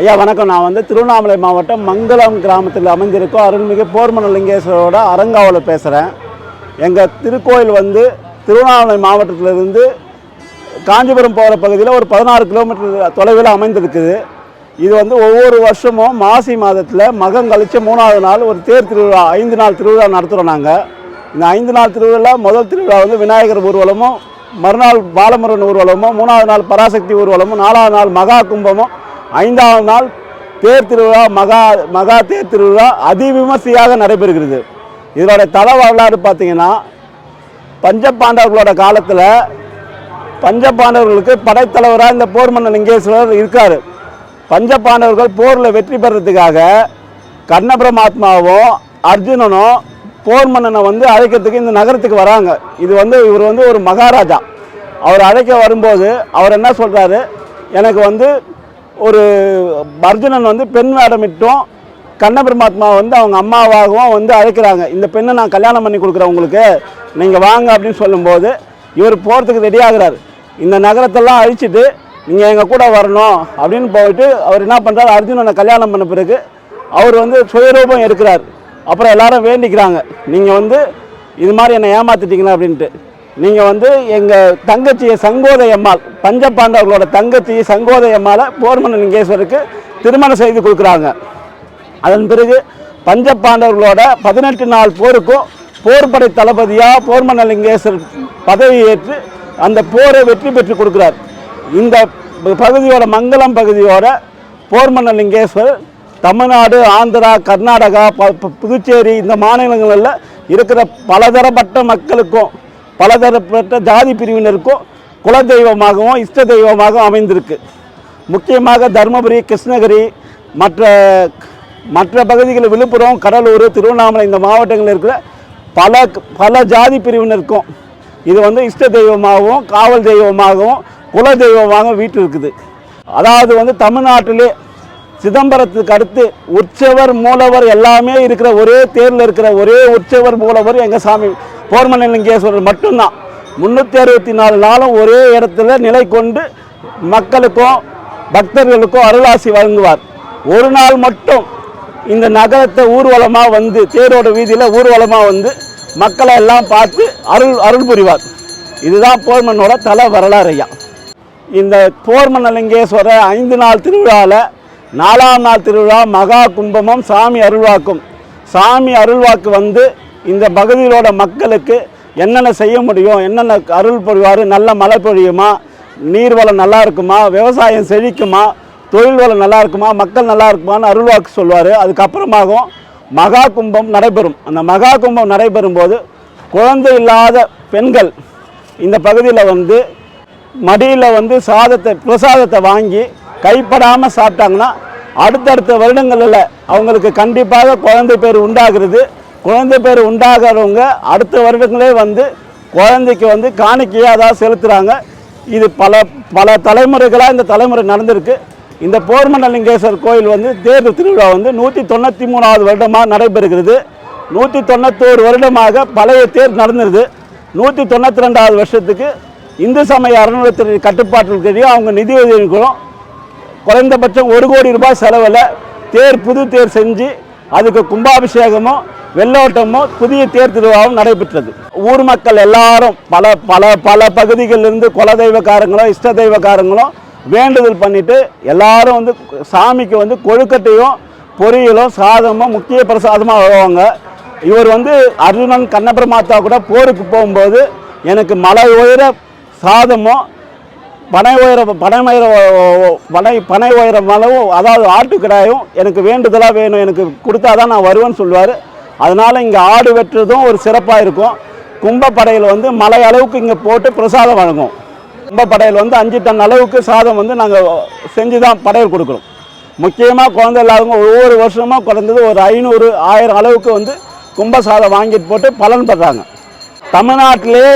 ஐயா வணக்கம். நான் வந்து திருவண்ணாமலை மாவட்டம் மங்களம் கிராமத்தில் அமைந்திருக்கும் அருள்மிகு போர்மனலிங்கேஸ்வரோட அரங்காவலில் பேசுகிறேன் எங்கள் திருக்கோயில் வந்து திருவண்ணாமலை மாவட்டத்திலிருந்து காஞ்சிபுரம் போகிற பகுதியில் ஒரு பதினாறு கிலோமீட்டர் தொலைவில் அமைந்திருக்குது. இது வந்து ஒவ்வொரு வருஷமும் மாசி மாதத்தில் மகம் கழிச்ச மூணாவது நாள் ஒரு தேர் திருவிழா ஐந்து நாள் திருவிழா நடத்துகிறோம் நாங்கள் இந்த ஐந்து நாள் திருவிழா முதல் திருவிழா வந்து விநாயகர் ஊர்வலமும் மறுநாள் பாலமுருகன் ஊர்வலமும் மூணாவது நாள் பராசக்தி ஊர்வலமும் நாலாவது நாள் மகா கும்பமும் ஐந்தாவது நாள் தேர் திருவிழா மகா மகா தேர் திருவிழா அதிவிமர்சையாக நடைபெறுகிறது. இதோட தல வரலாறு பார்த்தீங்கன்னா பஞ்சபாண்டவர்களோட காலத்தில் பஞ்சபாண்டவர்களுக்கு படைத்தலைவராக இந்த போர்மன்ன லிங்கேஸ்வரர் இருக்கார். பஞ்சபாண்டவர்கள் போரில் வெற்றி பெறுறதுக்காக கர்ணபுரமாத்மாவும் அர்ஜுனனும் போர் மன்னனை வந்து அழைக்கிறதுக்கு இந்த நகரத்துக்கு வராங்க. இது வந்து இவர் வந்து ஒரு மகாராஜா. அவர் அழைக்க வரும்போது அவர் என்ன சொல்கிறாரு எனக்கு வந்து ஒரு அர்ஜுனன் வந்து பெண் வேடமிட்டும் கண்ண பரமாத்மா வந்து அவங்க அம்மாவாகவும் வந்து அழைக்கிறாங்க. இந்த பெண்ணை நான் கல்யாணம் பண்ணி கொடுக்குறேன் உங்களுக்கு. நீங்கள் வாங்க அப்படின்னு சொல்லும்போது இவர் போகிறதுக்கு ரெடி இந்த நகரத்தெல்லாம் அழிச்சிட்டு நீங்கள் எங்கள் கூட வரணும் அப்படின்னு போயிட்டு அவர் என்ன பண்ணுறாரு அர்ஜுனனை கல்யாணம் பண்ண பிறகு அவர் வந்து சுயரூபம் எடுக்கிறார். அப்புறம் எல்லாரும் வேண்டிக்கிறாங்க. நீங்கள் வந்து இது மாதிரி என்னை ஏமாத்திட்டீங்களா அப்படின்ட்டு. நீங்கள் வந்து எங்கள் தங்கச்சியை சங்கோதையம்மாள் பஞ்ச பாண்டவர்களோட தங்கச்சி சங்கோதையம்மாளை போர்மன லிங்கேஸ்வருக்கு திருமணம் செய்து கொடுக்குறாங்க. அதன் பிறகு பஞ்ச பாண்டவர்களோட பதினெட்டு நாள் போருக்கும் போர்படை தளபதியாக போர்மனலிங்கேஸ்வரர் பதவி ஏற்று அந்த போரை வெற்றி பெற்று கொடுக்குறார். இந்த பகுதியோட மங்களம் பகுதியோட போர்மனலிங்கேஸ்வரர் தமிழ்நாடு ஆந்திரா கர்நாடகா ப- புதுச்சேரி இந்த மாநிலங்களில் இருக்கிற பலதரப்பட்ட மக்களுக்கும் பலதரப்பட்ட ஜாதி பிரிவினருக்கும் குலதெய்வமாகவும் இஷ்ட தெய்வமாகவும் அமைந்திருக்கு. முக்கியமாக தருமபுரி கிருஷ்ணகிரி மற்ற மற்ற பகுதிகளில் விழுப்புரம் கடலூர் திருவண்ணாமலை இந்த மாவட்டங்களில் இருக்கிற பல பல ஜாதி பிரிவினருக்கும் இது வந்து இஷ்ட தெய்வமாகவும் காவல் தெய்வமாகவும் குல தெய்வமாகவும் வீட்டு இருக்குது. அதாவது வந்து தமிழ்நாட்டிலே சிதம்பரத்துக்கு அடுத்து உற்சவர் மூலவர் எல்லாமே இருக்கிற ஒரே தேரில் இருக்கிற ஒரே உற்சவர் மூலவர் எங்கள் சாமி போர்மலிங்கேஸ்வரர் மட்டும்தான். முந்நூற்றி அறுபத்தி நாலு நாளும் ஒரே இடத்துல நிலை கொண்டு மக்களுக்கும் பக்தர்களுக்கும் அருளாசி வழங்குவார். ஒரு நாள் மட்டும் இந்த நகரத்தை ஊர்வலமாக வந்து தேரோட வீதியில் ஊர்வலமாக வந்து மக்களை எல்லாம் பார்த்து அருள் அருள் புரிவார். இதுதான் போர்மனோட தலை வரலாறு ஐயா இந்த போர்மனலிங்கேஸ்வரர் ஐந்து நாள் திருவிழாவில் நாலாம் நாள் திருவிழா மகா கும்பமும் சாமி அருள்வாக்கும். சாமி அருள்வாக்கு வந்து இந்த பகுதியிலோட மக்களுக்கு என்னென்ன செய்ய முடியும் என்னென்ன அருள் புரிவார் நல்ல மழை பொழியுமா நீர் வளம் நல்லா இருக்குமா விவசாயம் செழிக்குமா தொழில் வளம் நல்லா இருக்குமா மக்கள் நல்லா இருக்குமான்னு அருள்வாக்கு சொல்லுவார் அதுக்கப்புறமாகவும் மகா கும்பம் நடைபெறும். அந்த மகா கும்பம் நடைபெறும் போது குழந்தை இல்லாத பெண்கள் இந்த பகுதியில் வந்து மடியில் வந்து சாதத்தை பிரசாதத்தை வாங்கி கைப்படாமல் சாப்பிட்டாங்கன்னா அடுத்தடுத்த வருடங்களில் அவங்களுக்கு கண்டிப்பாக குழந்தை பேர் உண்டாகிறது. குழந்தை பேர் உண்டாகிறவங்க அடுத்த வருடங்களே வந்து குழந்தைக்கு வந்து காணிக்கையாக அதாவது செலுத்துகிறாங்க இது பல பல தலைமுறைகளாக இந்த தலைமுறை நடந்திருக்கு. இந்த போர்மண்டலிங்கேஸ்வர் கோயில் வந்து தேர் திருவிழா வந்து நூற்றி தொண்ணூற்றி மூணாவது வருடமாக நடைபெறுகிறது. நூற்றி தொண்ணூத்தோரு வருடமாக பழைய தேர் நடந்துருது. நூற்றி தொண்ணூற்றி ரெண்டாவது வருஷத்துக்கு இந்து சமய அறநிலையத்துறை கட்டுப்பாட்டில் தெரியும் அவங்க நிதி குறைந்தபட்சம் ஒரு கோடி ரூபாய் செலவில் தேர் புது தேர் செஞ்சு அதுக்கு கும்பாபிஷேகமும் வெள்ளோட்டமும் புதிய தேர் திருவிழாவும் நடைபெற்றது. ஊர் மக்கள் எல்லாரும் பல பல பல பகுதிகளிலிருந்து குலதெய்வக்காரங்களும் இஷ்ட தெய்வக்காரங்களும் வேண்டுதல் பண்ணிட்டு எல்லாரும் வந்து சாமிக்கு வந்து கொழுக்கட்டையும் பொரியலும் சாதமும் முக்கிய பிரசாதமாக வருவாங்க. இவர் வந்து அர்ஜுனன் கண்ணபிரமாத்தா கூட போருக்கு போகும்போது எனக்கு மலை உயர சாதமும் பனை உயர பனை உயர பனை பனை உயர மலவும் அதாவது ஆட்டுக்கிடாயும் எனக்கு வேண்டுதலாக வேணும் எனக்கு கொடுத்தா தான் நான் வருவேன்னு சொல்லுவார். அதனால் இங்கே ஆடு வெட்டுறதும் ஒரு சிறப்பாக இருக்கும். கும்பப்படையில் வந்து மலை அளவுக்கு இங்கே போட்டு பிரசாதம் வழங்கும். கும்பப்படையில் வந்து அஞ்சு டன் அளவுக்கு சாதம் வந்து நாங்கள் செஞ்சு தான் படையல் கொடுக்குறோம். முக்கியமாக குழந்தை இல்லாதவங்க ஒவ்வொரு வருஷமும் குறைந்தது ஒரு ஐநூறு ஆயிரம் அளவுக்கு வந்து கும்ப சாதம் வாங்கிட்டு போட்டு பலன் பெறாங்க. தமிழ்நாட்டிலே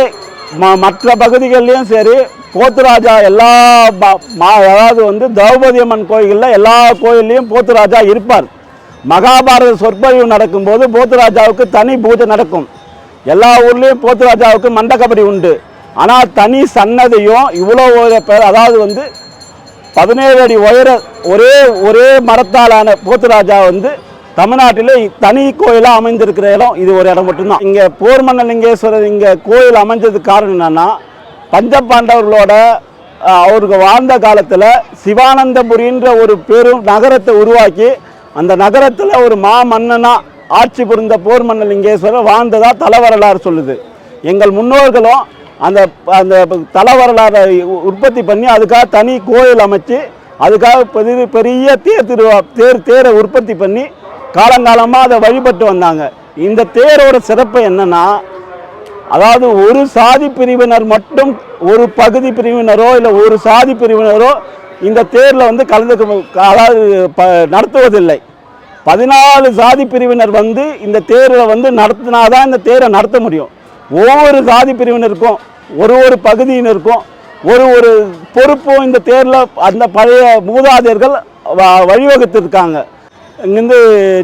ம மற்ற பகுதிகள்லையும் சரி போத்துராஜா எல்லா மா- அதாவது வந்து திரௌபதி அம்மன் கோயிலில் எல்லா கோயில்லையும் போத்துராஜா இருப்பார். மகாபாரத சொற்பொழிவு நடக்கும்போது போத்துராஜாவுக்கு தனி பூஜை நடக்கும். எல்லா ஊர்லேயும் போத்துராஜாவுக்கு மண்டக்கபடி உண்டு. ஆனால் தனி சன்னதியும் இவ்வளோ பேர் அதாவது வந்து பதினேழு அடி உயர ஒரே ஒரே மரத்தாலான போத்துராஜா வந்து தமிழ்நாட்டிலே தனி கோயிலாக அமைந்திருக்கிற இடம். இது ஒரு இடம் மட்டும்தான். இங்கே போர்மன்னலிங்கேஸ்வரர் இங்கே கோயில் அமைஞ்சதுக்கு காரணம் என்னென்னா பஞ்சபாண்டவர்களோட பாண்டவர்களோட அவருக்கு வாழ்ந்த காலத்தில் சிவானந்தபுரின்ற ஒரு பெரும் நகரத்தை உருவாக்கி அந்த நகரத்தில் ஒரு மா மன்னனா ஆட்சி புரிந்த போர் மன்னலிங்கேஸ்வரர் வாழ்ந்ததா தல வரலாறு சொல்லுது. எங்கள் முன்னோர்களும் அந்த அந்த தல வரலாறை உற்பத்தி பண்ணி அதுக்காக தனி கோயில் அமைச்சு அதுக்காக பெரிய பெரிய தேர் திருவா தேர் தேரை உற்பத்தி பண்ணி காலங்காலமாக அதை வழிபட்டு வந்தாங்க. இந்த தேரோட சிறப்பு என்னன்னா அதாவது ஒரு சாதி பிரிவினர் மட்டும் ஒரு பகுதி பிரிவினரோ இல்லை ஒரு சாதி பிரிவினரோ இந்த தேரில் வந்து கலந்துக்க அதாவது ப நடத்துவதில்லை. பதினாலு சாதி பிரிவினர் வந்து இந்த தேரில் வந்து நடத்தினாதான் இந்த தேரை நடத்த முடியும். ஒவ்வொரு சாதி பிரிவினருக்கும் ஒரு ஒரு பகுதியினருக்கும் ஒரு ஒரு பொறுப்பும் இந்த தேரில் அந்த பழைய மூதாதையர்கள் வ- வழிவகுத்திருக்காங்க. இங்கேருந்து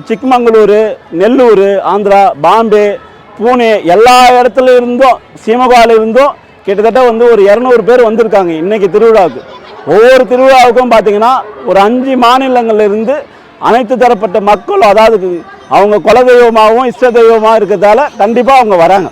சிக்மங்களூர் நெல்லூர் ஆந்திரா பாம்பே பூனே எல்லா இடத்துல இருந்தும் சீமகால இருந்தும் கிட்டத்தட்ட வந்து ஒரு இரநூறு பேர் வந்திருக்காங்க இன்றைக்கி திருவிழாவுக்கு. ஒவ்வொரு திருவிழாவுக்கும் பார்த்தீங்கன்னா ஒரு அஞ்சு மாநிலங்கள்ல இருந்து அனைத்து தரப்பட்ட மக்களும் அதாவது அவங்க குலதெய்வமாகவும் இஷ்ட தெய்வமாக இருக்கிறதால கண்டிப்பாக அவங்க வராங்க.